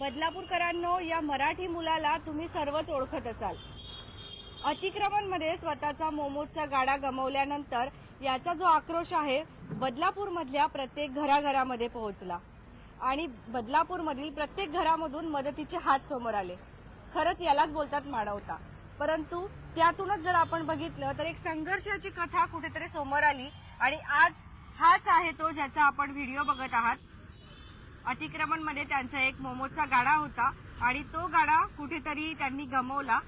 बदलापूरकरांनो या मराठी मुलाला तुम्ही सर्वच ओळखत असाल. अतिक्रमणमध्ये स्वतःचा मोमोजचा गाडा गमावल्यानंतर याचा जो आक्रोश आहे बदलापूरमधल्या प्रत्येक घराघरामध्ये पोहोचला. आणि बदलापूरमधील प्रत्येक घरामधून मदतीचे हात समोर आले. खरंच यालाच बोलतात मानवता परंतु त्यातूनच जर आपण बघितलं तर एक संघर्षाची कथा कुठेतरी समोर आली. आणि आज हाच आहे तो ज्याचा आपण व्हिडिओ बघत आहात. अतिक्रमणमध्ये त्यांचा एक मोमोजचा गाडा होता आणि तो गाडा कुठेतरी त्यांनी गमवला.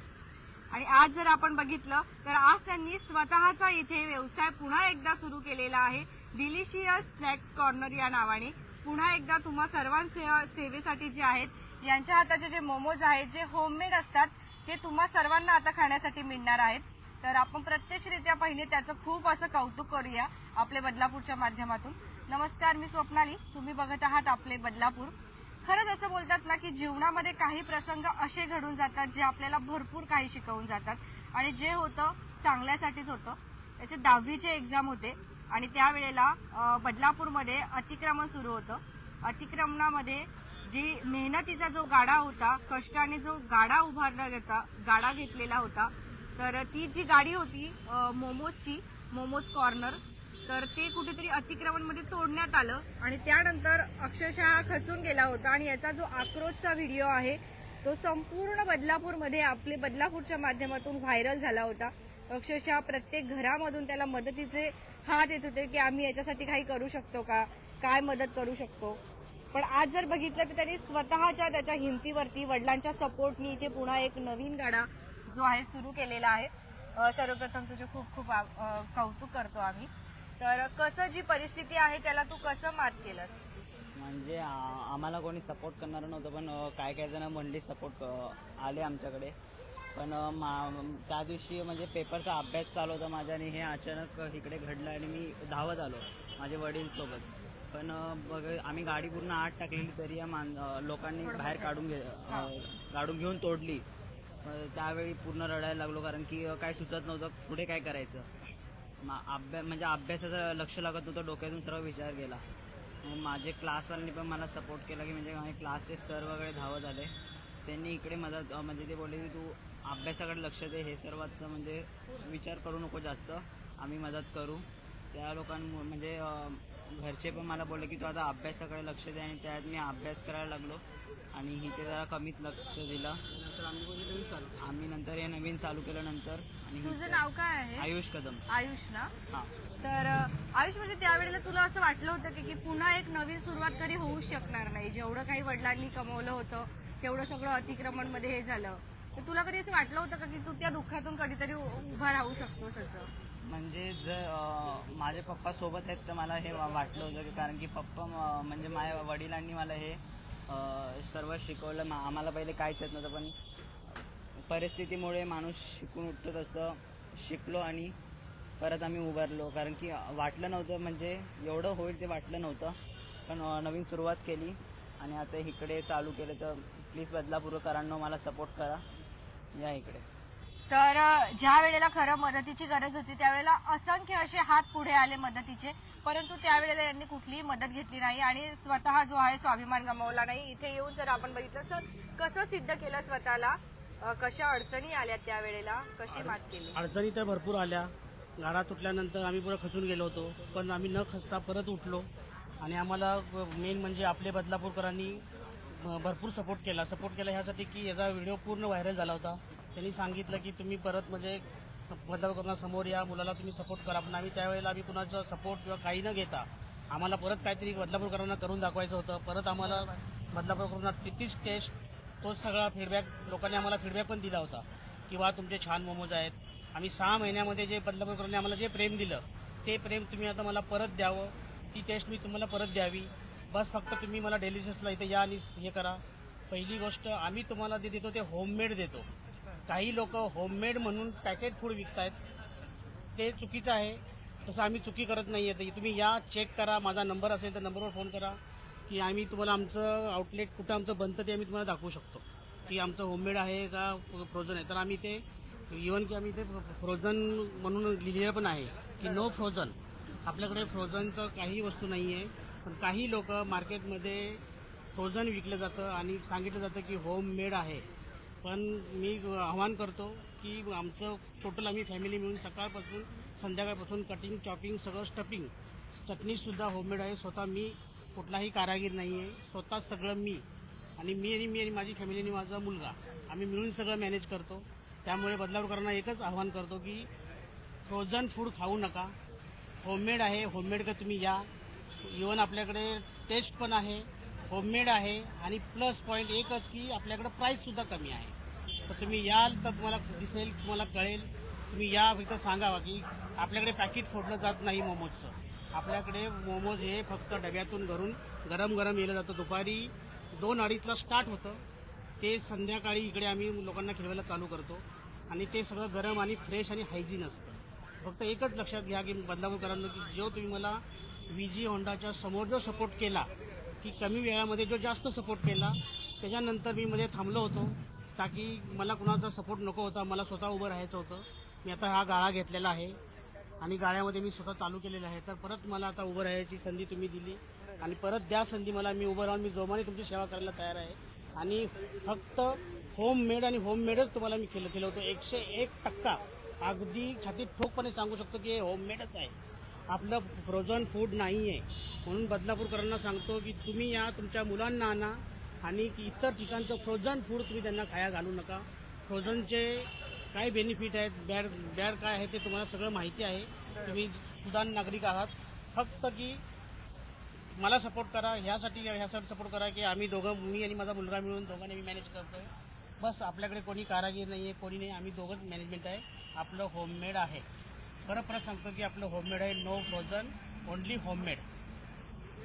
आणि आज जर आपण बघितलं तर आज त्यांनी स्वतःचा इथे व्यवसाय पुन्हा एकदा सुरू केलेला आहे. डिलिशियस स्नॅक्स कॉर्नर या नावाने. पुन्हा एकदा तुम्हा सर्वांच्या सेवेसाठी जे आहेत यांच्या हाताचे जे मोमोज आहेत जे होममेड असतात ते तुम्हा सर्वांना आता खाण्यासाठी मिळणार आहेत. तर आपण प्रत्यक्षरित्या पहिले त्याचं खूप असं कौतुक करूया आपल्या बदलापूरच्या माध्यमातून. नमस्कार मी स्वप्नाली. तुम्ही बघत आहात आपले बदलापूर. खरंच असं बोलतात ना की जीवनामध्ये काही प्रसंग असे घडून जातात जे आपल्याला भरपूर काही शिकवून जातात. आणि जे होतं चांगल्यासाठीच होतं. त्याचे दहावीचे एक्झाम होते. आणि त्यावेळेला बदलापूरमध्ये अतिक्रमण सुरू होतं. अतिक्रमणामध्ये जी मेहनतीचा जो गाडा होता कष्टाने जो गाडा उभारला होता गाडा घेतलेला होता तर ती जी गाडी होती मोमोजची मोमोज कॉर्नर तर ते कुठेतरी अतिक्रमणमध्ये तोडण्यात आलं आणि त्यानंतर अक्षरशः खचून गेला होता आणि याचा जो आक्रोशचा व्हिडिओ आहे तो संपूर्ण बदलापूरमध्ये आपले बदलापूरच्या माध्यमातून व्हायरल झाला होता. अक्षरशः प्रत्येक घरामधून त्याला मदतीचे हात येत होते की आम्ही याच्यासाठी काही करू शकतो का? काय मदत करू शकतो? पण आज जर बघितलं तर त्यांनी स्वतःच्या त्याच्या हिमतीवरती वडिलांच्या सपोर्टनी इथे पुन्हा एक नवीन गाडा जो आहे सुरू केलेला आहे. सर्वप्रथम तुझे खूप खूप कौतुक करतो आम्ही. तर कसं जी परिस्थिती आहे त्याला तू कसं मात केलंस? म्हणजे आ- आम्हाला कोणी सपोर्ट करणारं नव्हतं पण अ, काय काय जण मंडळी सपोर्ट आले आमच्याकडे. पण अ, मा- त्या दिवशी म्हणजे पेपरचा अभ्यास चालू होता माझ्या आणि हे अचानक इकडे घडलं आणि मी धावत आलो माझ्या वडील सोबत. पण अ, बघ आम्ही गाडी पूर्ण आत टाकलेली तरी या मान अ, लोकांनी बाहेर काढून घे अ, काढून घेऊन तोडली. अ, त्यावेळी पूर्ण रडायला लागलो कारण की अ, काय सुचत नव्हतं पुढे काय करायचं? अभ्यास म्हणजे अभ्यासाचं लक्ष लागत नव्हतं डोक्यातून सर्व विचार गेला. मग माझे क्लासवाल्यांनी पण मला सपोर्ट केला की म्हणजे माझे क्लासचे सर वगैरे धावत आले. त्यांनी इकडे मदत म्हणजे ते बोलले की तू अभ्यासाकडे लक्ष दे हे सर्वात म्हणजे विचार करू नको जास्त आम्ही मदत करू. त्या लोकांमुळे म्हणजे घरचे पण मला बोलले की तू आता अभ्यासाकडे लक्ष दे आणि त्यात मी अभ्यास करायला लागलो. आणि इथे जरा कमीच लक्ष दिलं. आम्ही नंतर हे नवीन चालू केलं नंतर आणि तुझं नाव काय आहे? आयुष कदम. आयुष ना? हां. तर आयुष म्हणजे त्यावेळेला तुला असं वाटलं होतं की की पुन्हा एक नवीन सुरुवात कधी होऊ शकणार नाही. जेवढं काही वडिलांनी कमवलं होतं तेवढं सगळं अतिक्रमणमध्ये हे झालं. तर तुला कधी असं वाटलं होतं का की तू त्या दुःखातून कधीतरी उभा राहू शकतोस असं? म्हणजे जर माझे पप्पा सोबत आहेत तर मला हे वाटलं होतं की कारण की पप्पा म्हणजे माझ्या वडिलांनी मला हे सर्व शिकवलं. मा- आम्हाला पहिले काहीच येत नव्हतं पण परिस्थितीमुळे माणूस शिकून उठतो तसं. शिकलो आणि परत आम्ही उभारलो. कारण की वाटलं नव्हतं म्हणजे एवढं होईल ते वाटलं नव्हतं. पण नवीन सुरुवात केली आणि आता इकडे चालू केलं तर प्लीज बदलापूर्वकरांनो मला सपोर्ट करा. या इकडे. तर ज्या वेळेला खरं मदतीची गरज होती त्यावेळेला असंख्य असे हात पुढे आले मदतीचे. परंतु त्यावेळेला यांनी कुठलीही मदत घेतली नाही आणि स्वतः जो आहे स्वाभिमान गमावला नाही. इथे येऊन जर आपण बघितलं तर कसं सिद्ध केलं स्वतःला? कशा अडचणी आल्या त्यावेळेला? कशी मात केली? अडचणी तर भरपूर आल्या. गाडा तुटल्यानंतर आम्ही पुढे खचून गेलो होतो पण आम्ही न खचता परत उठलो. आणि आम्हाला मेन म्हणजे आपले बदलापूरकरांनी भरपूर सपोर्ट केला. सपोर्ट केला ह्यासाठी की याचा व्हिडिओ पूर्ण व्हायरल झाला होता. त्यांनी सांगितलं की तुम्ही परत म्हणजे बदलापूरकरांना समोर या मुलाला तुम्ही सपोर्ट करा. पण आम्ही त्यावेळेला आम्ही कुणाचा सपोर्ट किंवा काही न घेता आम्हाला परत काहीतरी बदलापूरकरांना करून दाखवायचं होतं. परत आम्हाला बदलापूरकरांना तिथीच टेस्ट तोच सगळा फीडबॅक लोकांनी आम्हाला फीडबॅक पण दिला होता की वा तुमचे छान मोमोज आहेत. आम्ही सहा महिन्यामध्ये जे बदलापूरकरांनी आम्हाला जे प्रेम दिलं ते प्रेम तुम्ही आता मला परत द्यावं. ती टेस्ट मी तुम्हाला परत द्यावी. बस फक्त तुम्ही मला डेलिशियसला इथे या आणि हे करा. पहिली गोष्ट आम्ही तुम्हाला जे देतो ते होममेड देतो. काही लोक होममेड म्हणून पॅकेट फूड विकतायत. ते चुकीचं आहे. तसं आम्ही चुकी करत नाही आहे तुम्ही या चेक करा. माझा नंबर असेल तर नंबरवर फोन करा. की आम्ही तुम्हाला आमचं आउटलेट कुठं आमचं बनतं ते आम्ही तुम्हाला दाखवू शकतो. की आमचं होममेड आहे का फ्रोझन आहे. तर आम्ही ते इवन की आम्ही ते फ्रोझन म्हणून लिहिलेलं पण आहे की नो फ्रोझन आपल्याकडे फ्रोझनचं काही वस्तू नाही आहे पण काही लोक मार्केटमध्ये फ्रोझन विकलं जातं आणि सांगितलं जातं की होममेड आहे. पण मी आव्हान करतो की आमचं टोटल आम्ही फॅमिली मिळून सकाळपासून संध्याकाळपासून कटिंग चॉपिंग सगळं स्टपिंग चटणीसुद्धा होममेड आहे. स्वतः मी कुठलाही कारागीर नाही आहे स्वतः सगळं मी आणि मी आणि मी आणि माझी फॅमिली आणि माझा मुलगा आम्ही मिळून सगळं मॅनेज करतो. त्यामुळे बदलावकरांना एकच आव्हान करतो की फ्रोझन फूड खाऊ नका. होममेड आहे. होममेड का तुम्ही या. इवन आपल्याकडे टेस्ट पण आहे. होममेड आहे आणि प्लस पॉईंट एकच की आपल्याकडे प्राईस सुद्धा कमी आहे. तर तुम्ही याल तर तुम्हाला दिसेल तुम्हाला कळेल. तुम्ही या फक्त सांगावा की आपल्याकडे पॅकेट फोडलं जात नाही मोमोजचं. आपल्याकडे मोमोज हे फक्त डब्यातून घरून गरम गरम येलं जातं. दुपारी दोन अडीचला स्टार्ट होतं. ते संध्याकाळी इकडे आम्ही लोकांना खेळवायला चालू करतो. आणि ते सगळं गरम आणि फ्रेश आणि हायजीन असतं. फक्त एकच लक्षात घ्या की बदलापूरकरांना की जो तुम्ही मला व्ही जी होंडाच्या समोर जो सपोर्ट केला की कमी वेळामध्ये जो जास्त सपोर्ट केला त्याच्यानंतर मी मध्ये थांबलो होतो. ताकी मला कुणाचा सपोर्ट नको होता मला स्वतः उभं राहायचं होतं. मी आता हा गाळा घेतलेला आहे आणि गाळ्यामध्ये मी स्वतः चालू केलेलं आहे. तर परत मला आता उभं राहायची संधी तुम्ही दिली आणि परत द्या संधी मला मी उभं राहून मी जोमाने तुमची सेवा करायला तयार आहे. आणि फक्त होम मेड आणि होम मेडच तुम्हाला मी केलं केलं होतं. एकशे एक टक्का. अगदी छातीत ठोकपणे सांगू शकतो की हे होममेडच आहे. आपलं फ्रोझन फूड नाही आहे म्हणून बदलापूरकरांना सांगतो की तुम्ही या तुमच्या मुलांना आणा आणि इतर ठिकाणचं फ्रोझन फूड तुम्ही त्यांना खाया घालू नका. फ्रोझनचे काय बेनिफिट आहेत बॅड बॅड काय आहे ते तुम्हाला सगळं माहिती आहे. तुम्ही सुदान नागरिक आहात. फक्त की मला सपोर्ट करा ह्यासाठी ह्यासाठी सपोर्ट करा की आम्ही दोघं मी आणि माझा मुलगा मिळून दोघांनी मी मॅनेज करतोय. बस आपल्याकडे कोणी कारागीर नाही आहे कोणी नाही. आम्ही दोघंच मॅनेजमेंट आहे. आपलं होममेड आहे. परत सांगतो की आपलं होममेड आहे नो फ्रोझन ओनली होममेड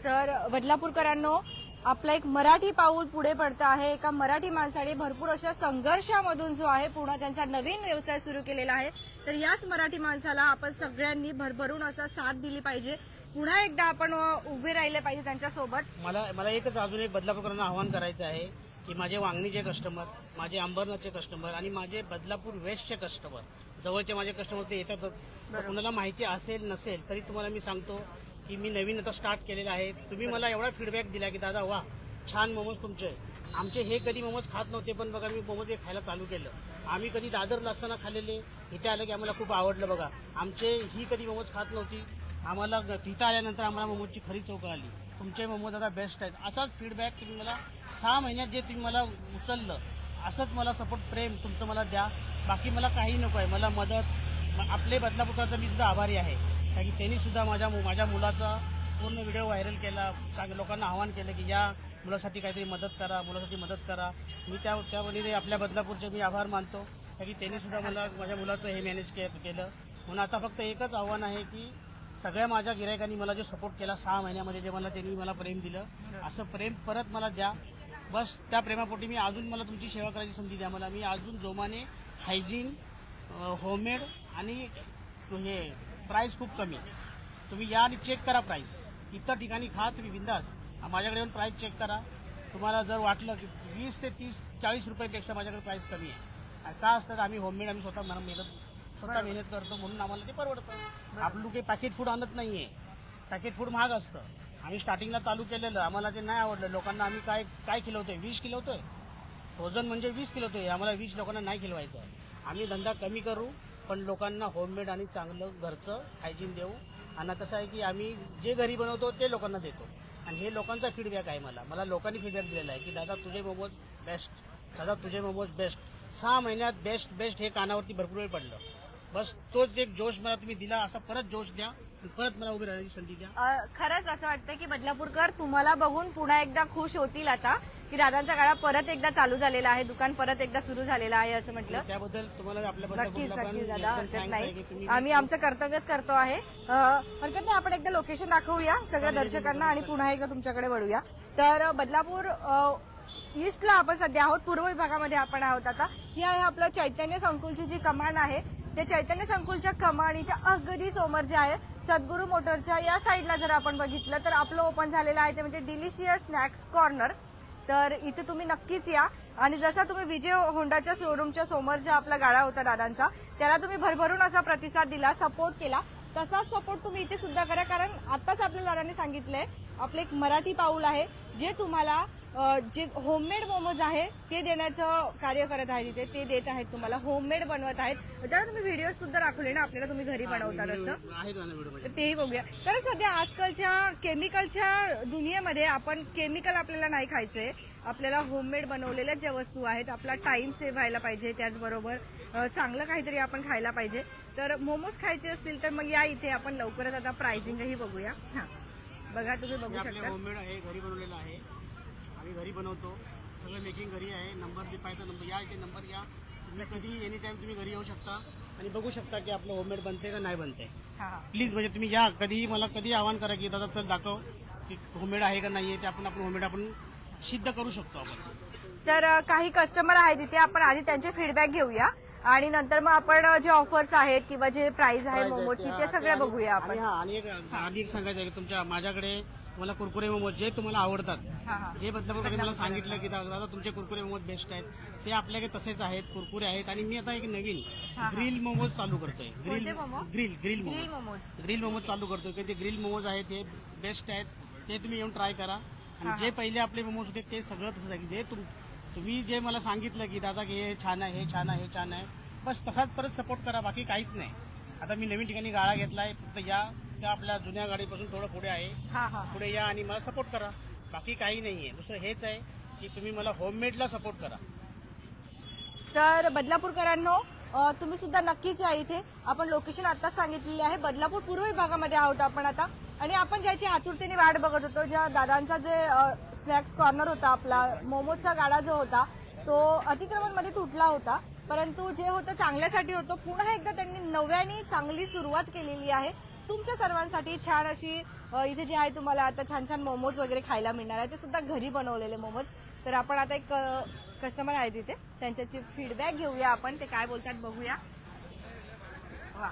तर बदलापूरकरांनो आपला एक मराठी पाऊल पुढे पडतं आहे. एका मराठी माणसाने भरपूर अशा संघर्षामधून जो आहे पुन्हा त्यांचा नवीन व्यवसाय सुरू केलेला आहे. तर याच मराठी माणसाला आपण सगळ्यांनी भरभरून असा साथ दिली पाहिजे. पुन्हा एकदा आपण उभे राहिले पाहिजे त्यांच्यासोबत. मला मला एकच अजून एक बदलापूरकरांना आवाहन करायचं आहे. की माझे वांगणीचे कस्टमर माझे अंबरनाथचे कस्टमर आणि माझे बदलापूर वेस्टचे कस्टमर जवळचे माझे कस्टमर ते येतातच. कुणाला माहिती असेल नसेल तरी तुम्हाला मी सांगतो की मी नवीन आता स्टार्ट केलेलं आहे. तुम्ही मला एवढा फीडबॅक दिला की दादा वा छान मोमोज तुमचे आमचे हे कधी मोमोज खात नव्हते पण बघा मी मोमोज हे खायला चालू केलं. आम्ही कधी दादरला असताना खाल्लेले इथे आलं की आम्हाला खूप आवडलं बघा. आमचे ही कधी मोमोज खात नव्हती. आम्हाला तिथं आल्यानंतर आम्हाला मोमोजची खरी चौक आली तुमचे मोमो दादा बेस्ट आहेत. असाच फीडबॅक तुम्ही मला सहा महिन्यात जे तुम्ही मला उचललं असंच मला सपोर्ट प्रेम तुमचं मला द्या. बाकी मला काही नको आहे. मला मदत आपले बदलापूरचा मी सुद्धा आभारी आहे. कारण की त्यांनी सुद्धा माझ्या मु- माझ्या मुलाचा पूर्ण व्हिडिओ व्हायरल केला. सांग लोकांना आवाहन केलं की या मुलासाठी काहीतरी मदत करा मुलासाठी मदत करा. मी त्या त्यामध्ये आपल्या बदलापूरचे मी आभार मानतो. कारण की त्यांनी सुद्धा मला माझ्या मुलाचं हे मॅनेज के केलं. म्हणून आता फक्त एकच आव्हान आहे की सगळ्या माझ्या गिरायकांनी मला जे सपोर्ट केला सहा महिन्यामध्ये जे मला त्यांनी मला प्रेम दिलं असं प्रेम परत मला द्या. बस त्या प्रेमापोटी मी अजून मला तुमची सेवा करायची संधी द्या मला. मी अजून जोमाने हायजीन होममेड आणि हे प्राईस खूप कमी तुम्ही या आणि चेक करा प्राईस इतर ठिकाणी खा तुम्ही बिंदास. माझ्याकडे येऊन प्राईस चेक करा. तुम्हाला जर वाटलं की वीस ते तीस चाळीस रुपयापेक्षा माझ्याकडे प्राईस कमी आहे. का असतं तर आम्ही होममेड आम्ही स्वतः मला मेहनत स्वतः मेहनत करतो म्हणून आम्हाला ते परवडतं. आपलं काही पॅकेट फूड आणत नाहीये. पॅकेट फूड महाग असतं. आम्ही स्टार्टिंगला चालू केलेलं. आम्हाला ते नाही आवडलं. लोकांना आम्ही काय काय खिलवतोय वीस खिलवतोय फ्रोझन म्हणजे वीस किलोतोय आम्हाला वीस लोकांना नाही खिलवायचं आहे आम्ही धंदा कमी करू पण लोकांना होममेड आणि चांगलं घरचं हायजीन देऊ. आणि कसं आहे की आम्ही जे घरी बनवतो ते लोकांना देतो. आणि हे लोकांचा फीडबॅक आहे मला. मला लोकांनी फीडबॅक दिलेला आहे की दादा तुझे मोमोज बेस्ट दादा तुझे मोमोज बेस्ट सहा महिन्यात बेस्ट बेस्ट हे कानावरती भरपूर वेळ पडलं. बस तोच एक जोश मला तुम्ही दिला असा परत जोश द्या परत मला उभी राहण्याची संधी द्या. अ, खरंच असं वाटतं की बदलापूरकर तुम्हाला बघून पुन्हा एकदा खुश होतील आता की दादांचा गाडा परत एकदा चालू झालेला आहे दुकान परत एकदा सुरू झालेलं आहे असं म्हटलं. त्याबद्दल तुम्हाला नक्कीच नक्कीच दादा हरकत नाही. आम्ही आमचं कर्तव्यच करतो आहे. अ, हरकत नाही आपण एकदा लोकेशन दाखवूया सगळ्या दर्शकांना आणि पुन्हा एकदा तुमच्याकडे वळूया. तर बदलापूर अ, ईस्टला आपण सध्या आहोत पूर्व विभागामध्ये आपण आहोत आता. ही आहे आपलं चैतन्य संकुलची जी कमान आहे ते चैतन्य संकुलच्या कमाणीच्या अगदी समोर जे आहे सद्गुरू मोटरच्या या साईडला जर आपण बघितलं तर आपलं ओपन झालेलं आहे ते म्हणजे डिलिशियस स्नॅक्स कॉर्नर तर इथे तुम्ही नक्कीच या. आणि जसा तुम्ही विजय होंडाच्या शोरूमच्या समोर जो आपला गाडा होता दादांचा त्याला तुम्ही भरभरून असा प्रतिसाद दिला सपोर्ट केला. तसाच सपोर्ट तुम्ही इथे सुद्धा करा कारण आताच आपल्या दादांनी सांगितलंय आपलं एक मराठी पाऊल आहे जे तुम्हाला जे होममेड मोमोज आहे ते देण्याचं कार्य करत आहेत इथे. ते देत आहेत तुम्हाला. होममेड बनवत आहेत. त्याला तुम्ही व्हिडिओ सुद्धा दाखवले ना आपल्याला तुम्ही घरी बनवतात असं. आहे तेही बघूया. कारण सध्या आजकालच्या केमिकलच्या दुनियेमध्ये आपण केमिकल आपल्याला नाही खायचंय. आपल्याला होममेड बनवलेल्या ज्या वस्तू आहेत आपला टाइम सेव्ह व्हायला पाहिजे त्याचबरोबर. चांगलं काहीतरी आपण खायला पाहिजे. तर मोमोज खायचे असतील तर मग या इथे आपण लवकरच आता प्राइसिंगही बघूया. हा. बघा तुम्ही बघू शकता. होममेड आहे घरी बनवलेलं आहे. आम्ही घरी बनवतो. सगळं मेकिंग घरी आहे. नंबर दे पाहिजे नंबर या इथे नंबर या. तुम्ही कधी एनी टाइम तुम्ही घरी येऊ शकता. आणि बघू शकता की आपलं होममेड बनते का नाही बनते प्लीज म्हणजे तुम्ही या. कधीही मला कधी आवाहन करा की दादा चल दाखव की होममेड आहे का नाही आहे ते आपण आपण होममेड आपण सिद्ध करू शकतो आपण. तर काही कस्टमर आहेत तिथे. आपण आधी त्यांचे फीडबॅक घेऊया. आणि नंतर मग आपण जे ऑफर्स आहेत किंवा जे प्राइस आहे मोमोची ते सगळे बघूया आपण. हा आणि एक आधी एक सांगायचं आहे की तुमच्या माझ्याकडे तुम्हाला कुरकुरे मोमोज जे तुम्हाला आवडतात हा हा. जे बदलापूरकडे मला सांगितलं की दादा तुमचे कुरकुरे मोमोज बेस्ट आहेत. ते आपल्याकडे तसेच आहेत कुरकुरे आहेत. आणि मी आता एक नवीन ग्रिल मोमोज चालू करतोय. Grill? Grill grill grill momos. Grill momos चालू करतोय. की ते ग्रिल मोमोज आहेत ते बेस्ट आहेत. ते तुम्ही येऊन ट्राय करा. आणि जे पहिले आपले मोमोज होते ते सगळं तसंच आहे. जे तुम तुम्ही जे मला सांगितलं की दादा की हे छान आहे हे छान आहे हे छान आहे. बस तसाच परत सपोर्ट करा बाकी काहीच नाही. आता मी नवीन ठिकाणी गाळा घेतलाय फक्त या त्या आपल्या जुन्या गाडीपासून थोडं पुढे आहे. हा हा. पुढे या आणि मला सपोर्ट करा. बाकी काही नाहीये. दुसरं हेच आहे की तुम्ही मला होममेडला सपोर्ट करा. तर बदलापूरकरांनो अ, तुम्ही सुद्धा नक्कीच या इथे. आपण लोकेशन आता सांगितलेली आहे. बदलापूर पूर्व विभागामध्ये आहोत आपण आता. आणि आपण ज्याची आतुरतेने वाट बघत होतो ज्या दादांचा जे स्नॅक्स कॉर्नर होता आपला मोमोजचा गाडा जो होता तो अतिक्रमणमध्ये तुटला होता. परंतु जे होतं चांगल्यासाठी होतं पुन्हा एकदा त्यांनी नव्याने चांगली सुरुवात केलेली आहे. तुमच्या सर्वांसाठी छान अशी इथे जे आहे तुम्हाला आता छान छान मोमोज वगैरे खायला मिळणार आहे. ते सुद्धा घरी बनवलेले मोमोज तर आपण आता एक कस्टमर आहे तिथे त्यांच्याची फीडबॅक घेऊया आपण. ते काय बोलतात बघूया. वा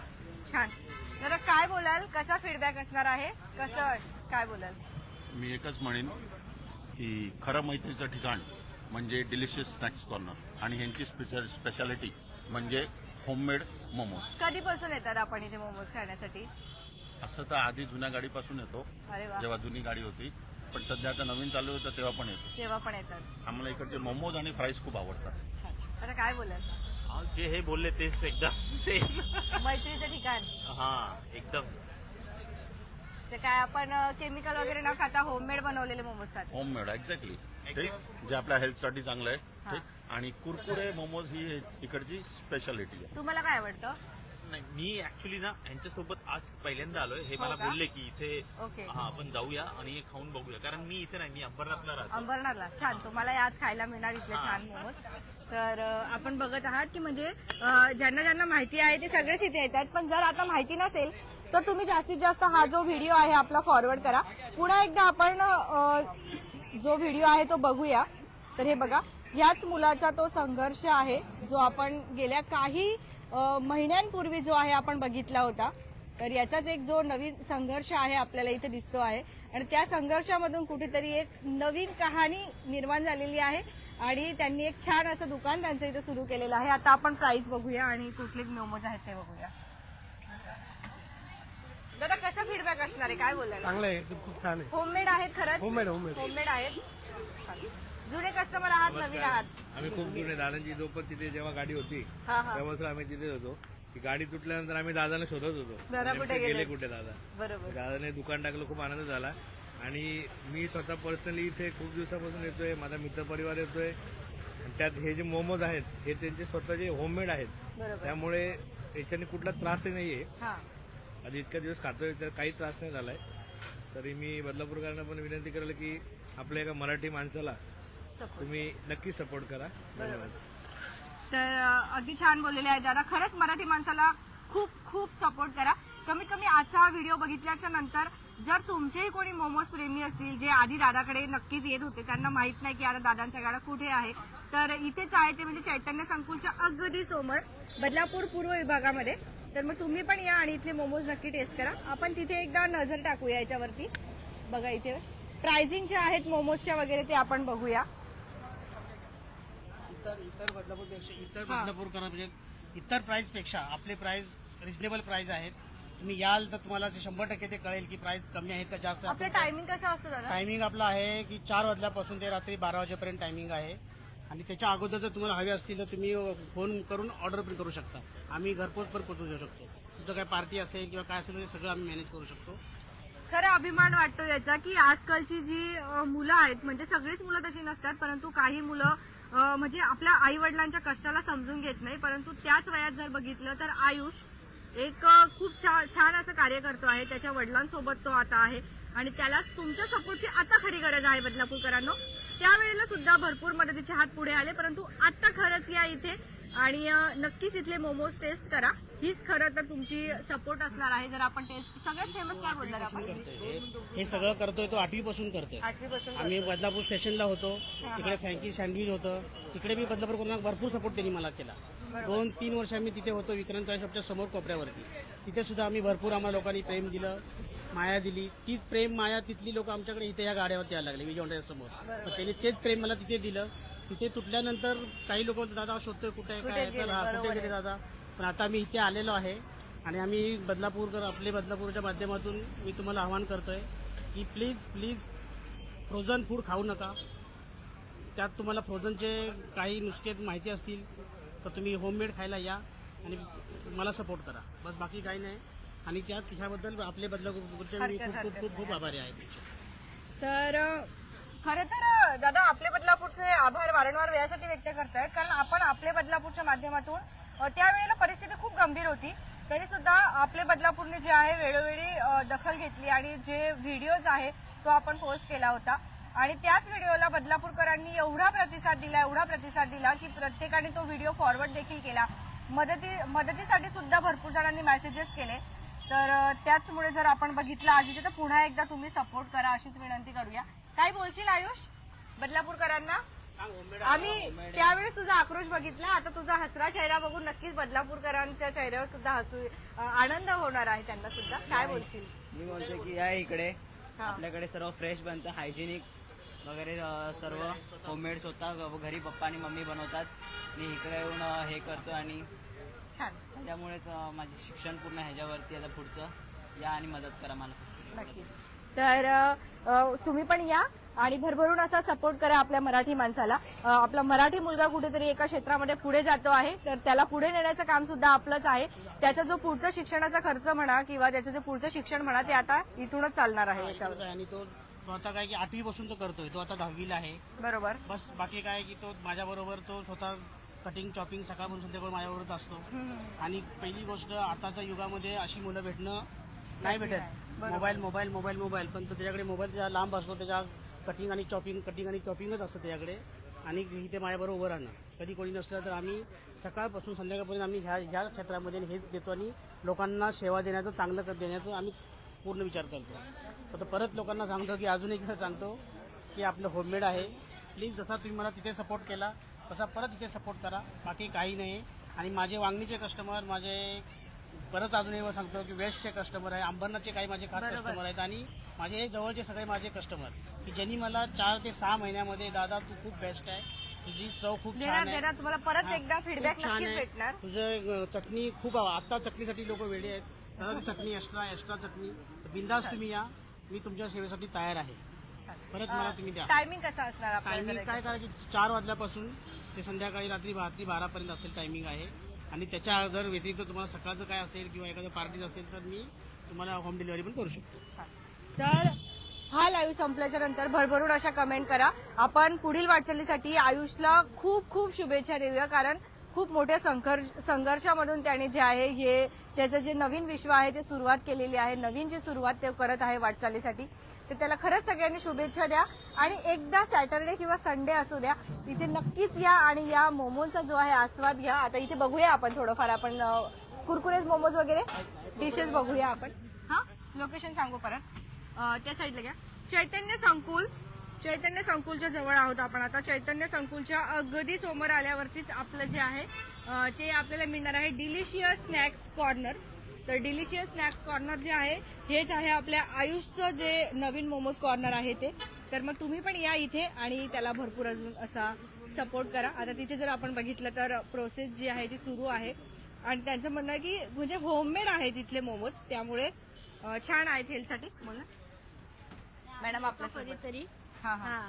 छान. तर काय बोलाल? कसा फीडबॅक असणार आहे? कसं काय बोलाल? मी एकच म्हणेन की खरं मैत्रीचं ठिकाण म्हणजे डिलिशियस स्नॅक्स कॉर्नर आणि ह्यांची स्पेशल स्पेशालिटी म्हणजे होममेड मोमोज कधीपासून येतात आपण इथे मोमोज खाण्यासाठी? असं तर आधी जुन्या गाडीपासून येतो अरे वा. जेव्हा जुनी गाडी होती. पण सध्या आता नवीन चालू होतं तेव्हा पण येतो. तेव्हा पण येतात. आम्हाला इकडचे मोमोज आणि फ्राईज खूप आवडतात. छान. आता काय बोलाल? हा, जे हे बोलले तेच एकदम सेम मैत्रीचं ठिकाण. हा एकदम. जे काय आपण केमिकल वगैरे न खाता होममेड बनवलेले मोमोज खातो. होममेड एक्झॅक्टली ठीक? जे आपल्या हेल्थसाठी चांगलं आहे. ठीक? आणि कुरकुरे मोमोज ही इकडची स्पेशालिटी आहे. तुम्हाला काय आवडतं? नाही मी ऍक्च्युली ना यांच्यासोबत आज पहिल्यांदा आलोय. हे मला का? बोलले की इथे ओके. हा आपण जाऊया आणि हे खाऊन बघूया. कारण मी इथे नाही मी अंबरनाथला राहतो. अंबरनाथला. छान. तुम्हाला आज खायला मिळणार इथले छान मोमोज. तर अ, आपण बघत आहात की म्हणजे अ, ज्यांना ज्यांना माहिती आहे ते सगळेच इथे येतात. पण जर आता माहिती नसेल तर तुम्ही जास्तीत जास्त हा जो व्हिडिओ आहे आपला फॉरवर्ड करा. पुन्हा एकदा आपण अ, जो व्हिडिओ आहे तो बघूया. तर हे बघा याच मुलाचा तो संघर्ष आहे जो आपण गेल्या काही महिन्यांपूर्वी जो आहे आपण बघितला होता तर याचाच एक जो नवीन संघर्ष आहे आपल्याला इथे दिसतो आहे. आणि त्या संघर्षामधून कुठेतरी एक नवीन कहाणी निर्माण झालेली आहे आणि त्यांनी एक छान असं दुकान त्यांचं इथे सुरू केलेलं आहे. आता आपण प्राइस बघूया आणि कुठले मोमोज आहेत ते बघूया. दादा कसं फीडबॅक असणार आहे? काय बोलायला? चांगलं आहे खूप छान आहे. होममेड आहेत खरंच? होममेड होममेड होममेड आहेत. जुने कस्टमर आहात नवीन आहात. आम्ही खूप जुने. दादांची जोपर्यंत तिथे जेव्हा गाडी होती हा हा. तेव्हाच आम्ही तिथे होतो. ती गाडी तुटल्यानंतर आम्ही दादाला शोधत होतो. दादा कुठे नेमके गेले? गेले? कुठे दादा? बरोबर. दादाने दुकान टाकलं खूप आनंद झाला. आणि मी स्वतः पर्सनली इथे खूप दिवसापासून येतोय. माझा मित्रपरिवार येतोय. आणि त्यात हे जे मोमोज आहेत हे त्यांचे स्वतःचे होममेड आहेत बरोबर. त्यामुळे याच्याने कुठला त्रासही नाहीये. हा. आधी इतक्या दिवस खातोय तर काही त्रास नाही झालाय. तरी मी बदलापूरकरांना पण विनंती करेल की आपल्या एका मराठी माणसाला. तुम्ही नक्की सपोर्ट करा. धन्यवाद. तर अगदी छान बोललेले आहे दादा. खरंच मराठी माणसाला खूप खूप सपोर्ट करा. कमीत कमी आजचा व्हिडिओ बघितल्याच्या नंतर जर तुमचेही कोणी मोमोज प्रेमी असतील जे आधी दादाकडे नक्कीच येत होते त्यांना माहीत नाही की आता दादांचा गाडा कुठे आहे तर इथेच आहे ते म्हणजे चैतन्य संकुलच्या अगदी समोर बदलापूर पूर्व विभागामध्ये. तर मग तुम्ही पण या आणि इथले मोमोज नक्की टेस्ट करा. आपण तिथे एकदा नजर टाकूया याच्यावरती. बघा इथे. प्राइसिंग जे आहेत मोमोजच्या वगैरे ते आपण बघूया. इतर इतर बदलापूरपेक्षा इतर बदलापूरकर म्हणजे इतर प्राइसपेक्षा आपले प्राइस रिजनेबल प्राइस आहेत. तुम्ही याल तर तुम्हाला ते शंभर टक्के ते कळेल की प्राइस कमी आहेत का जास्त आपलं आहेत टायमिंग कसं असतं दादा? टायमिंग आपला आहे की चार वाजल्यापासून ते रात्री बारा वाजेपर्यंत टायमिंग आहे. आणि त्याच्या अगोदर जर तुम्हाला हवे असतील तर तुम्ही फोन करून ऑर्डर पण करू शकता. आम्ही घरपोच पण पोचवू देऊ शकतो. तुमचं काय पार्टी असेल किंवा काय असेल ते सगळं आम्ही मॅनेज करू शकतो. खरं अभिमान वाटतो याचा की आजकालची जी अ, मुलं आहेत म्हणजे सगळीच मुलं तशी नसतात परंतु काही मुलं म्हणजे आपल्या आई वडिलांच्या कष्टाला समजून घेत नाही परंतु त्याच वयात जर बघितलं तर आयुष एक खूप छान छान असं कार्य करतो आहे. त्याच्या वडिलांसोबत तो आता आहे आणि त्यालाच तुमच्या सपोर्टची आता खरी गरज आहे बदलापूरकरांनो. त्यावेळेला सुद्धा भरपूर मदतीचे हात पुढे आले परंतु आता खरंच या इथे आणि नक्कीच इथले मोमोज टेस्ट करा. हीच खरं तर तुमची सपोर्ट असणार आहे. जर आपण टेस्ट सगळ्यात फेमस काय बोलणार आपण? हे सगळं करतोय तो आठवी पासून करतोय. आठवी पासून आम्ही बदलापूर स्टेशनला होतो. तिकडे फ्रँकी सँडविच होतं. तिकडे मी बदलापूर कोरोना भरपूर सपोर्ट त्यांनी मला केला. दोन तीन वर्ष आम्ही तिथे होतो विक्रांत शॉपच्या समोर कोपऱ्यावरती. तिथे सुद्धा आम्ही भरपूर आम्हाला लोकांनी प्रेम दिलं माया दिली. तीच प्रेम माया तिथली लोक आमच्याकडे इथे या गाड्यावरती यायला लागले विजय समोर. त्यांनी तेच प्रेम मला तिथे दिलं. तिथे तुटल्यानंतर काही लोक दादा शोधतोय कुठे आहे, काय आहे?" तर हा कुठे गेले दादा? पण आता मी इथे आलेलो आहे आणि आम्ही बदलापूरकर आपले बदलापूरच्या माध्यमातून मी तुम्हाला आवाहन करतोय की प्लीज प्लीज फ्रोझन फूड खाऊ नका. त्यात तुम्हाला फ्रोझनचे काही नुसके माहिती असतील तर तुम्ही होममेड खायला या आणि मला सपोर्ट करा. बस बाकी काही नाही. आणि त्यात ह्याबद्दल आपले बदलापूरचे मी खूप खूप खूप खूप आभारी आहे. तुमचे तर खरं तर दादा आपले बदलापूरचे आभार वारंवार यासाठी व्यक्त करतायत कारण आपण आपले बदलापूरच्या माध्यमातून त्यावेळेला परिस्थिती खूप गंभीर होती. तरी सुद्धा आपले बदलापूरने जे आहे वेळोवेळी दखल घेतली आणि जे व्हिडिओज आहे तो आपण पोस्ट केला होता. आणि त्याच व्हिडिओला बदलापूरकरांनी एवढा प्रतिसाद दिला एवढा प्रतिसाद दिला की प्रत्येकाने तो व्हिडिओ फॉरवर्ड देखील केला. मदती मदतीसाठी सुद्धा भरपूर जणांनी मेसेजेस केले. तर त्याचमुळे जर आपण बघितलं आज इथे तर पुन्हा एकदा तुम्ही सपोर्ट करा अशीच विनंती करूया. काय बोलशील आयुष? बदलापूरकरांना? आम्ही त्यावेळेस तुझा आक्रोश बघितला. आता तुझा हसरा चेहरा बघून नक्कीच बदलापूरकरांच्या चेहऱ्यावर सुद्धा हसू आनंद होणार आहे त्यांना सुद्धा. काय बोलशील? मी बोलतो की या इकडे. आपल्याकडे सर्व फ्रेश बनतं. हायजेनिक वगैरे सर्व होममेड स्वतः ग- घरी पप्पा आणि मम्मी बनवतात. मी इकडे येऊन हे करतो आणि छान. त्याच्यामुळेच अ, माझं शिक्षण पूर्ण ह्याच्यावरती आता पुढचं. या आणि मदत करा मला. नक्कीच. तर तुम्ही पण या आणि भरभरून असा सपोर्ट करा आपल्या मराठी माणसाला. आपला मराठी मुलगा कुठेतरी एका क्षेत्रामध्ये पुढे जातो आहे तर त्याला पुढे नेण्याचं काम सुद्धा आपलंच आहे. त्याचा जो पुढचा शिक्षणाचा खर्च म्हणा किंवा त्याचं जे पुढचं शिक्षण म्हणा ते आता इथूनच चालणार आहे याच्यावर. आणि तो तो आता काय की आठवी पासून तो करतोय तो आता दहावीला आहे. बरोबर. बस बाकी काय की तो माझ्याबरोबर तो स्वतः कटिंग चॉपिंग सकाळपासून संध्याकाळ माझ्याबरोबर असतो. आणि पहिली गोष्ट आताच्या युगामध्ये अशी मुलं भेटणं नाही भेटत. Mobile mobile mobile mobile. पण तो त्याच्याकडे मोबाईल त्याच्या लांब असतो त्याच्या कटिंग आणि चॉपिंग कटिंग आणि चॉपिंगच असतं त्याच्याकडे. आणि इथे माझ्याबरोबर उभं राहणं. कधी कोणी नसलं तर आम्ही सकाळपासून संध्याकाळपर्यंत आम्ही ह्या ह्या क्षेत्रामध्ये हेच देतो आणि लोकांना सेवा देण्याचं चांगलं कर- देण्याचं आम्ही पूर्ण विचार करतो. आता परत लोकांना सांगतो की अजून एकदा सांगतो की आपलं होममेड आहे. प्लीज जसा तुम्ही मला तिथे सपोर्ट केला तसा परत इथे सपोर्ट करा. बाकी काही नाही. आणि माझे वांगणीचे कस्टमर माझे परत अजून एकदा सांगतो की वेस्टचे कस्टमर आहे अंबरनाथचे काही माझे खास कस्टमर आहेत आणि माझे जवळचे सगळे माझे कस्टमर की ज्यांनी मला चार ते सहा महिन्यामध्ये दादा तू खूप बेस्ट आहे. तुझी चव खूप छान आहे. तुम्हाला परत हा, एकदा फीडबॅक छान आहे. तुझं चटणी खूप आता चटणीसाठी लोक वेळे आहेत. चटणी एक्स्ट्रा एक्स्ट्रा चटणी. बिंदास तुम्ही या. मी तुमच्या सेवेसाठी तयार आहे. परत मला तुम्ही द्या. टायमिंग कसा असणार टायमिंग काय करा की चार वाजल्यापासून ते संध्याकाळी रात्री रात्री बारापर्यंत असेल टायमिंग आहे. आणि त्याच्या जर व्यतिरिक्त तुम्हाला सकाळचं काय असेल किंवा एखादं पार्टीज असेल तर मी तुम्हाला होम डिलिव्हरी पण करू शकतो. तर हा लाईव्ह संपल्याच्या नंतर भरभरून अशा कमेंट करा. आपण पुढील वाटचालीसाठी आयुषला खूप खूप शुभेच्छा देऊया कारण खूप मोठ्या संघर्षामधून त्याने जे आहे हे त्याचं जे नवीन विश्व आहे ते सुरुवात केलेली आहे. नवीन जी सुरुवात ते करत आहे वाटचालीसाठी. तर त्याला खरंच सगळ्यांनी शुभेच्छा द्या. आणि एकदा सॅटर्डे किंवा संडे असू द्या इथे नक्कीच या आणि या मोमोचा जो आहे आस्वाद घ्या. आता इथे बघूया आपण थोडंफार आपण कुरकुरेज मोमोज वगैरे डिशेस बघूया आपण. हा? लोकेशन सांगू परत. त्या साईडला घ्या. चैतन्य संकुल चैतन्य संकुलच्या जवळ आहोत आपण आता. चैतन्य संकुलच्या अगदी समोर आल्यावरतीच आपलं जे आहे ते आपल्याला मिळणार आहे डिलिशियस स्नॅक्स कॉर्नर तर डिलिशियस स्नॅक्स कॉर्नर जे आहे हेच आहे आपल्या आयुषचं जे नवीन मोमोज कॉर्नर आहे ते. तर मग तुम्ही पण या इथे आणि त्याला भरपूर अजून असा सपोर्ट करा. आता तिथे जर आपण बघितलं तर प्रोसेस जी आहे ती सुरू आहे. आणि त्यांचं म्हणणं आहे की म्हणजे होममेड आहे तिथले मोमोज त्यामुळे छान आहेत हेल्थसाठी. बोला. मॅडम आपल्या कधीतरी हा हा.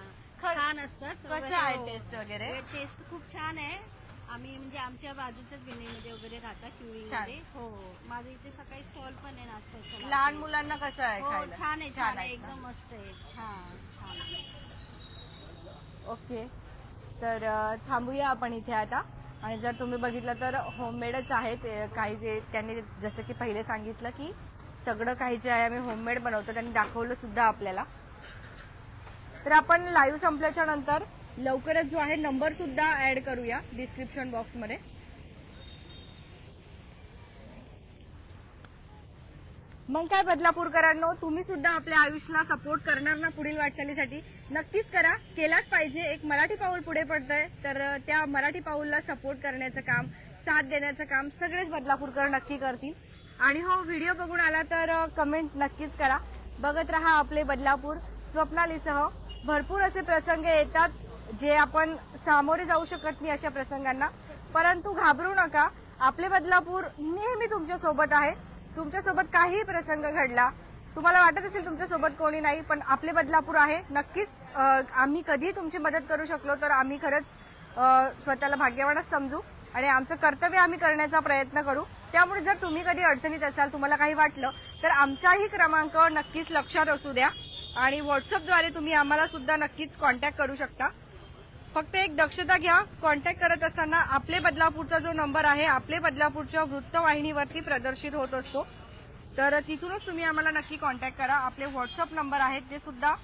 हा. छान असतात. कसं आहे टेस्ट वगैरे? टेस्ट खूप छान आहे. आम्ही म्हणजे आमच्या बाजूच्याच बिल्डिंगमध्ये वगैरे राहतात किवळीमध्ये हो. माझं इथे सकाळी स्टॉल पण आहे नाश्त्याचा. लहान मुलांना कसं आहे हो खायला? छान आहे छान आहे? एकदम. मस्त आहे. हा छान ओके. तर अ, थांबूया आपण इथे आता. आणि जर तुम्ही बघितलं तर होममेडच आहे ते काही ते त्यांनी जसं की पहिले सांगितलं की सगळं काही जे आहे आम्ही होममेड बनवतो. त्यांनी दाखवलं सुद्धा आपल्याला. तर आपण लाईव्ह संपल्याच्या नंतर लवकरच जो आहे नंबर सुद्धा ऍड करूया डिस्क्रिप्शन बॉक्समध्ये मग काय बदलापूरकरांनो तुम्ही सुद्धा आपल्या आयुष्याला सपोर्ट करणार ना पुढील वाटचालीसाठी? नक्कीच करा. केलाच पाहिजे. एक मराठी पाऊल पुढे पडतंय. तर त्या मराठी पाऊलला सपोर्ट करण्याचं काम साथ देण्याचं काम सगळेच बदलापूरकर नक्की करतील. आणि हो व्हिडिओ बघून आला तर कमेंट नक्कीच करा. बघत राहा आपले बदलापूर. स्वप्नालीसह भरपूर असे प्रसंग येतात. जे आपण सामोरे जाऊ शकत नाही अशा प्रसंगांना. परंतु घाबरू नका. आपले बदलापूर नेहमी तुमच्यासोबत आहे. तुमच्यासोबत काही प्रसंग घडला तुम्हाला वाटत असेल तुमच्यासोबत कोणी नाही पण आपले बदलापूर आहे. नक्कीच आम्ही कधीही तुमची मदत करू शकलो तर आम्ही खरंच स्वतःला भाग्यवानच समजू आणि आमचं कर्तव्य आम्ही करण्याचा प्रयत्न करू. त्यामुळे जर तुम्ही कधी अडचणीत असाल तुम्हाला काही वाटलं तर आमचाही क्रमांक नक्कीच लक्षात असू द्या. आणि व्हॉट्सअपद्वारे तुम्ही आम्हाला सुद्धा नक्कीच कॉन्टॅक्ट करू शकता. फक्त एक दक्षता घ्या. कॉन्टॅक्ट करत असताना आपले बदलापूरचा जो नंबर आहे आपले बदलापूरच्या वृत्तवाहिनीवरती प्रदर्शित होत असतो. तर तिथूनच तुम्ही आम्हाला नक्की कॉन्टॅक्ट करा. आपले व्हॉट्सअप नंबर आहेत ते सुद्धा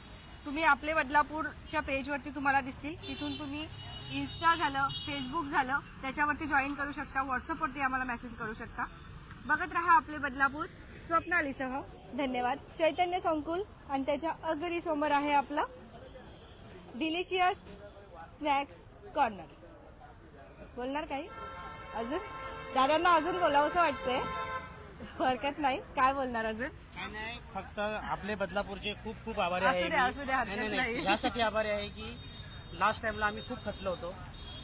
तुम्ही आपले बदलापूरच्या पेजवरती तुम्हाला दिसतील. तिथून तुम्ही इन्स्टा झालं फेसबुक झालं त्याच्यावरती जॉईन करू शकता. व्हॉट्सअपवरती आम्हाला मेसेज करू शकता. बघत राहा आपले बदलापूर. स्वप्नालीसह धन्यवाद. चैतन्य संकुल आणि त्याच्या अगरी समोर आहे आपलं. Delicious snacks corner. बोलणार काही? अजून? दादांना अजून बोलावंसं वाटतंय. हरकत नाही. काय बोलणार अजून? काय नाही फक्त आपले बदलापूरचे खूप खूप आभारी आहे असू द्या, मी. असू द्या, हरकत नाही, नाही, नाही. नाही. यासाठी आभारी आहे की लास्ट टाइमला आम्ही खूप खचलो होतो.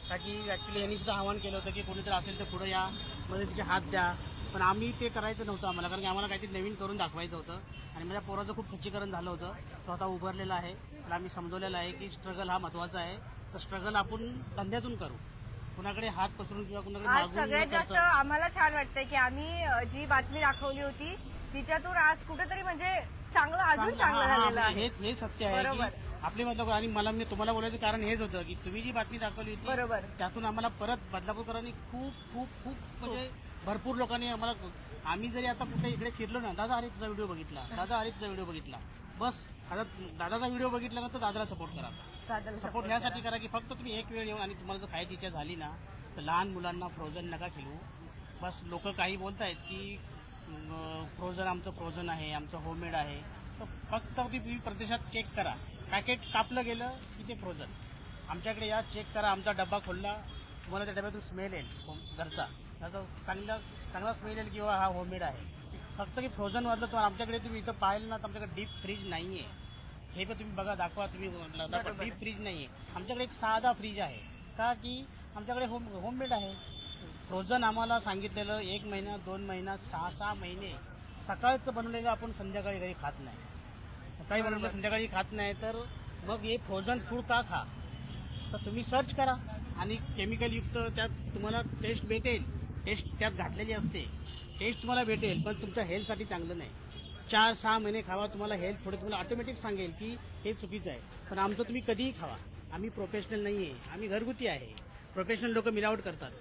का की ऍक्च्युली यांनी सुद्धा आव्हान केलं होतं की कोणीतरी असेल तर पुढे या मदतीचे हात द्या. पण आम्ही ते करायचं नव्हतं आम्हाला कारण की आम्हाला काहीतरी नवीन करून दाखवायचं होतं. आणि माझ्या पोराचं खूप खच्चीकरण झालं होतं. तो आता उभारलेला आहे. त्याला आम्ही समजवलेलं आहे की स्ट्रगल हा महत्त्वाचा आहे. तर स्ट्रगल आपण धंद्यातून करू. कुणाकडे हात पसरून किंवा कुणाकडे आज मागून न सगळ्यात जास्त करता- आम्हाला छान वाटतंय की आम्ही जी बातमी दाखवली होती तिच्यातून आज कुठेतरी म्हणजे चांगलं अजून चांगलं- चांगलं हा, हा, झालेलं म्हणजे आहे. हेच हे सत्य आहे बरोबर. की आपले मतलब आणि मला मी तुम्हाला बोलायचं कारण हेच होतं की तुम्ही जी बातमी दाखवली होती बरोबर. त्यातून आम्हाला परत बदलापूरकरांनी खूप खूप खूप म्हणजे भरपूर लोकांनी आम्हाला आम्ही जरी आता कुठे इकडे फिरलो ना दादा अरे तुझा व्हिडिओ बघितला दादा अरे तुझा व्हिडिओ बघितला. बस आता दादाचा व्हिडिओ बघितला ना तर दादाला सपोर्ट करा दादाला सपोर्ट ह्यासाठी करा. की फक्त तुम्ही एक वेळ येऊन आणि तुम्हाला जर खायची इच्छा झाली ना तर लहान मुलांना फ्रोझन नका खिलवू बस लोक काही बोलतायत की फ्रोझन आमचं फ्रोझन आहे आमचं होममेड आहे. तर फक्त तुम्ही प्रदेशात चेक करा. पॅकेट कापलं गेलं की ते फ्रोझन आमच्याकडे या चेक करा आमचा डब्बा खोलला तुम्हाला त्या डब्यातून स्मेल येईल होम- घरचा. त्याचा चांगला चांगला स्मेल येईल किंवा हा होममेड आहे. फक्त की फ्रोझन वाजलं तर आमच्याकडे तुम्ही इथं पाहिलं ना तर आमच्याकडे डीप फ्रीज नाही आहे हे पण तुम्ही बघा दाखवा तुम्ही दाखवा. डीप फ्रीज नाही आहे आमच्याकडे एक साधा फ्रीज आहे. का की आमच्याकडे होम होममेड आहे. फ्रोझन आम्हाला सांगितलेलं एक महिना दोन महिना सहा सहा महिने. सकाळचं बनवलेलं आपण संध्याकाळी घरी खात नाही. सकाळी बनवलेलं संध्याकाळी खात नाही तर मग हे फ्रोझन फूड का खा? तर तुम्ही सर्च करा. आणि केमिकलयुक्त त्यात तुम्हाला टेस्ट भेटेल. टेस्ट त्यात घातलेली असते. टेस्ट तुम्हाला भेटेल पण तुमच्या हेल्थसाठी चांगलं नाही. चार सहा महिने खावा तुम्हाला हेल्थ थोडं तुम्हाला ऑटोमॅटिक सांगेल की हे चुकीचं आहे. पण आमचं तुम्ही कधीही खावा. आम्ही प्रोफेशनल नाही आहे आम्ही घरगुती आहे. प्रोफेशनल लोक मिलावट करतात.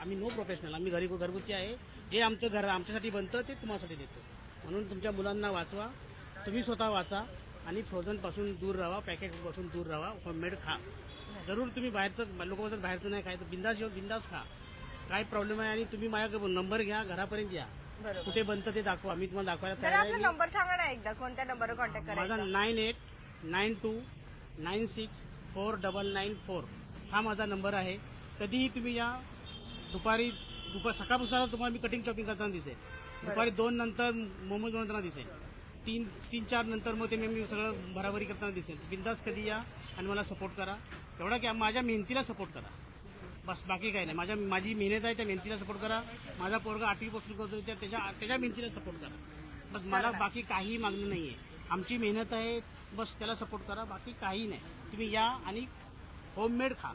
आम्ही नो प्रोफेशनल आम्ही घरी घरगुती आहे. जे आमचं घर आमच्यासाठी बनतं ते तुम्हासाठी देतो. म्हणून तुमच्या मुलांना वाचवा. तुम्ही स्वतः वाचा आणि फ्रोझनपासून दूर राहा पॅकेटपासून दूर राहा होममेड खा. जरूर तुम्ही बाहेरचं लोक बोलतात बाहेरचं नाही खायचं बिंदास येऊ बिंदास खा. काय प्रॉब्लेम आहे आणि तुम्ही माझ्या नंबर घ्या घरापर्यंत या. कुठे बनतं ते दाखवा. मी तुम्हाला दाखवायला तर तयार आहे. आपला मी- नंबर सांगा ना एकदा. कोणत्या नंबरवर कॉन्टॅक्ट माझा करायचा? Nine eight nine two nine six four double nine four हा माझा नंबर आहे. कधीही तुम्ही या दुपारी दुपार सकाळपासून तुम्हाला मी कटिंग चॉपिंग करताना दिसेल. दुपारी दोन नंतर मोमोज बनवताना दिसेल. तीन तीन चार नंतर मग ते मी सगळं भराभरी करताना दिसेल. बिंदास कधी या आणि मला सपोर्ट करा. एवढा की माझ्या मेहनतीला सपोर्ट करा. बस बाकी काही नाही. माझ्या माझी मेहनत आहे त्या मेहनतीला सपोर्ट करा. माझा पोरगा आठवीपासून करतो त्या त्याच्या त्याच्या मेहनतीला सपोर्ट करा. बस मला बाकी काही मागणं नाही आहे आमची मेहनत आहे बस त्याला सपोर्ट करा. बाकी काही नाही. तुम्ही या आणि होममेड खा.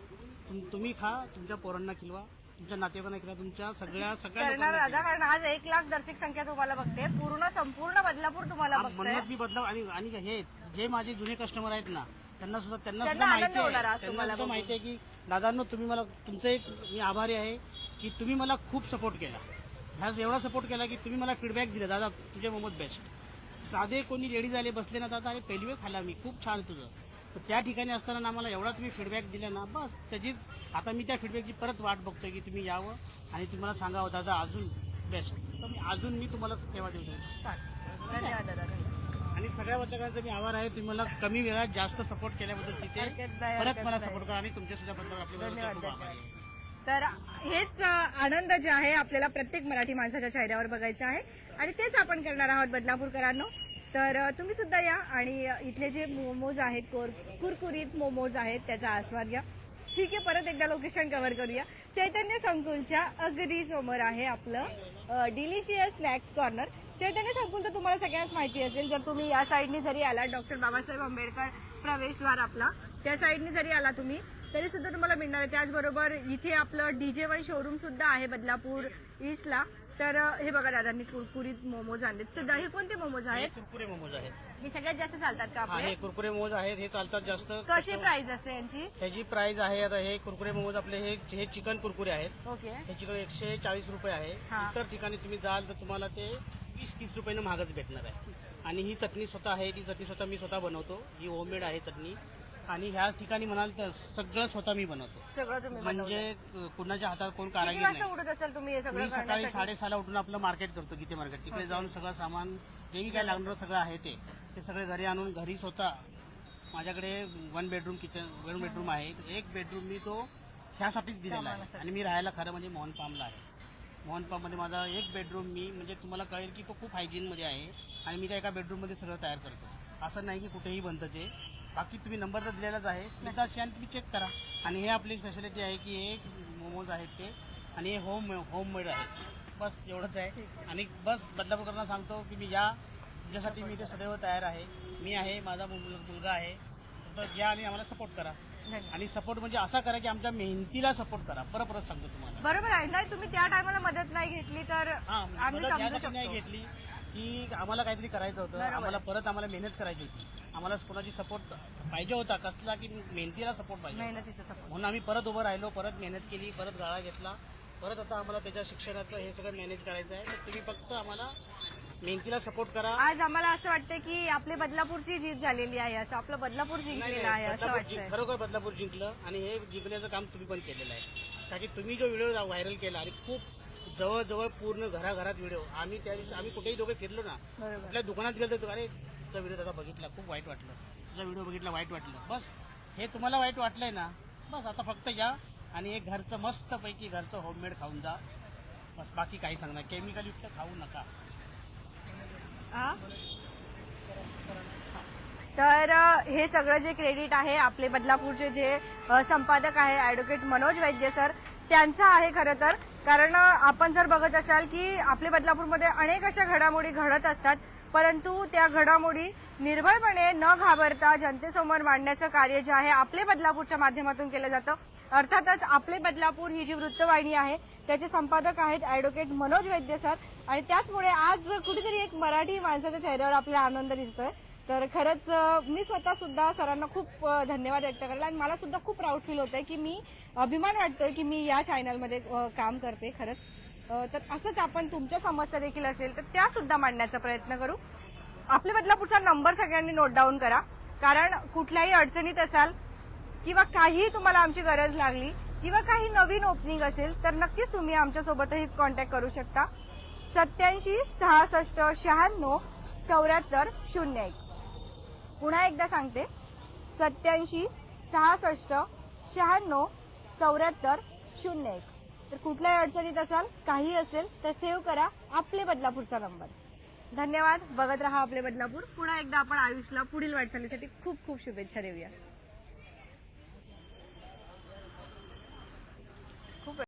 तुम- तुम्ही खा तुमच्या पोरांना खिलवा तुमच्या नातेवाईकांना खिलवा तुमच्या सगळ्या सगळ्या करणार कारण आज एक लाख दर्शक संख्या तुम्हाला बघते. पूर्ण संपूर्ण बदलापूर तुम्हाला बघते म्हणूनच मी बदलाव आणि आणि हे जे माझे जुने कस्टमर आहेत ना त्यांना सुद्धा त्यांना त्यांना सुद्धा आनंद माहिती होणार आहे आज त्यांना तुम्हाला सुद्धा बघून. माहिती आहे की दादांनो तुम्ही मला तुमचं एक मी आभारी आहे की तुम्ही मला खूप सपोर्ट केला. ह्याच एवढा सपोर्ट केला की तुम्ही मला फीडबॅक दिला. दादा तुझे मोमोज बेस्ट साधे कोणी रेडी झाले बसले ना दादा अरे पहिली वेळ खाल्ला मी. खूप छान तुझं. तर त्या ठिकाणी असताना ना मला एवढा तुम्ही फीडबॅक दिला ना बस. त्याचीच आता मी त्या फीडबॅकची परत वाट बघतोय की तुम्ही यावं आणि तुम्हाला सांगावं दादा अजून बेस्ट तर मी अजून मी तुम्हाला सेवा देऊ शकतो. धन्यवाद दादा. आणि सगळ्या पत्रकारांचा मी आभार आहे. तुम्ही मला कमी वेळात जास्त सपोर्ट केल्याबद्दल तिथे हरकत नाही, परत हरकत मला नाही. सपोर्ट करा आणि तुमच्या सुद्धा पत्रकार धन्यवाद, खूप आभारी आहे. तर हेच अ, आनंद जे आहे आपल्याला प्रत्येक मराठी माणसाच्या चेहऱ्यावर बघायचं आहे. आणि तेच आपण करणार आहोत बदलापूरकरांनो तर अ, तुम्ही सुद्धा या आणि अ, इथले जे मोमोज आहेत कोर कुरकुरीत मोमोज आहेत त्याचा आस्वाद घ्या. ठीक आहे परत एकदा लोकेशन कव्हर करूया. चैतन्य संकुलच्या अगदी समोर आहे आपलं डिलिशियस स्नॅक्स कॉर्नर चैतन्य संकुल तर तुम्हाला सगळ्यांनाच माहिती असेल जर तुम्ही या साईडने जरी आला डॉक्टर बाबासाहेब आंबेडकर प्रवेशद्वार आपला त्या साईडने जरी आला तुम्ही तरी सुद्धा तुम्हाला मिळणार आहे. त्याचबरोबर इथे आपलं डीजे वन शोरूम सुद्धा आहे बदलापूर ईस्टला तर हे बघा दादांनी कुरकुरीत मोमोज आणलेत. सध्या हे कोणते मोमोज हे आहेत कुरकुरे मोमोज आहेत. हे सगळ्यात जास्त चालतात का हा आपले? हे कुरकुरे मोमोज आहेत. हे चालतात जास्त. कशी प्राइस असते यांची? ह्याची प्राइस आहे आता हे कुरकुरे मोमोज आपले हे हे चिकन कुरकुरे आहेत. ओके. हे चिकन एकशे चाळीस रुपये आहे. हा. इतर ठिकाणी तुम्ही जाल तर तुम्हाला ते वीस तीस रुपयानं महागच भेटणार आहे. आणि ही चटणी स्वतः आहे ती चटणी स्वतः मी स्वतः बनवतो. ही होममेड आहे चटणी. आणि ह्या ठिकाणी म्हणाल तर सगळं स्वतः मी बनवतो. सगळं तुम्ही म्हणजे कुणाच्या हातात कोण किती कारागीर वाजता नाही. उठत असेल तुम्ही हे सगळं मी सकाळी करण्यासाठी? साडेसहाला उठून आपलं मार्केट करतो गीते मार्केट तिकडे जाऊन सगळं सामान जे मी काय लागणार सगळं आहे ते ते सगळे घरी आणून घरी स्वतः माझ्याकडे one bedroom kitchen one bedroom आहे. एक बेडरूम मी तो ह्यासाठीच दिलेला आहे. आणि मी राहायला खरं म्हणजे मोहन पामला आहे. मोहन पाममध्ये माझा एक बेडरूम मी म्हणजे तुम्हाला कळेल की तो खूप हायजीनमध्ये आहे. आणि मी त्या एका बेडरूममध्ये सगळं तयार करतो. असं नाही की कुठेही बनतं ते. बाकी तुम्ही नंबर तर दिलेलाच आहे. एकदा आणि तुम्ही चेक करा. आणि हे आपली स्पेशालिटी आहे की हे मोमोज आहेत ते. आणि हे होम होम मेड आहे. बस एवढंच आहे. आणि बस बदलापूरकरांना सांगतो की मी या तुमच्यासाठी मी ते सदैव तयार आहे. मी आहे माझा मुल- मुलगा आहे. तर या आणि आम्हाला सपोर्ट करा. आणि सपोर्ट म्हणजे असा करा की आमच्या मेहनतीला सपोर्ट करा. परत परत सांगतो तुम्हाला. बरोबर आहे. नाही तुम्ही त्या टायमाला मदत नाही घेतली तर आम्ही नाही घेतली. की आम्हाला काहीतरी करायचं होतं. आम्हाला परत आम्हाला मेहनत करायची होती. आम्हाला कोणाची सपोर्ट पाहिजे होता कसला की मेहनतीला सपोर्ट पाहिजे म्हणून आम्ही परत उभं राहिलो परत मेहनत केली परत गाळा घेतला. परत आता आम्हाला त्याच्या शिक्षणाचं हे सगळं मॅनेज करायचं आहे. तर तुम्ही फक्त आम्हाला मेहनतीला सपोर्ट करा. आज आम्हाला असं वाटतं की आपली बदलापूरची जीत झालेली आहे असं आपलं बदलापूर जिंकलेलं आहे असं खरोखर बदलापूर जिंकलं आणि हे जिंकण्याचं काम तुम्ही पण केलेलं आहे. कारण की तुम्ही जो व्हिडिओ व्हायरल केला आणि खूप जवळजवळ पूर्ण घराघरात व्हिडिओ आम्ही त्या दिवशी आम्ही कुठेही दोघे फिरलो ना. कुठल्या दुकानात गेलो तर अरे तुझा व्हिडिओ दादा बघितला खूप वाईट वाटलं. तुझा व्हिडिओ बघितला वाईट वाटलं. बस हे तुम्हाला वाईट वाटलंय ना बस आता फक्त या आणि एक घरचं मस्तपैकी घरचं होममेड खाऊन जा. बस बाकी काही सांगणार केमिकल युक्त खाऊ नका. हा? तर हे सगळं जे क्रेडिट आहे आपले बदलापूरचे जे संपादक आहे ॲडव्होकेट मनोज वैद्य सर त्यांचं आहे खरं तर. कारण आपण जर बघत असाल की आपले बदलापूरमध्ये अनेक अशा घडामोडी घडत असतात परंतु त्या घडामोडी निर्भयपणे न घाबरता जनतेसमोर मांडण्याचं कार्य जे आहे आपले बदलापूरच्या माध्यमातून केलं जातं. अर्थातच आपले बदलापूर ही जी वृत्तवाहिनी आहे त्याचे संपादक आहेत ॲडव्होकेट मनोज वैद्य सर. आणि त्याचमुळे आज कुठेतरी एक मराठी माणसाच्या चेहऱ्यावर आपल्याला आनंद दिसतोय. तर खरंच मी स्वतः सुद्धा सरांना खूप धन्यवाद व्यक्त करायला आणि मला सुद्धा खूप प्राऊड फील होतंय की मी अभिमान वाटतोय की मी या चॅनलमध्ये काम करते खरंच. तर असंच आपण तुमच्या समस्या देखील असेल तर त्या सुद्धा मांडण्याचा प्रयत्न करू. आपल्या बदलापूरचा नंबर सगळ्यांनी नोट डाऊन करा. कारण कुठल्याही अडचणीत असाल किंवा काही तुम्हाला आमची गरज लागली किंवा काही नवीन ओपनिंग असेल तर नक्कीच तुम्ही आमच्यासोबतही कॉन्टॅक्ट करू शकता. सत्याऐंशी सहासष्ट शहाण्णव चौऱ्याहत्तर शून्य एक. पुन्हा एकदा सांगते. सत्याऐंशी सहासष्ट शहाण्णव चौऱ्याहत्तर शून्य एक. तर कुठल्याही अडचणीत असाल काही असेल तर सेव्ह करा आपले बदलापूरचा नंबर धन्यवाद. बघत राहा आपले बदलापूर. पुन्हा एकदा आपण आयुषला पुढील वाटचालीसाठी खूप खूप शुभेच्छा देऊया. खूप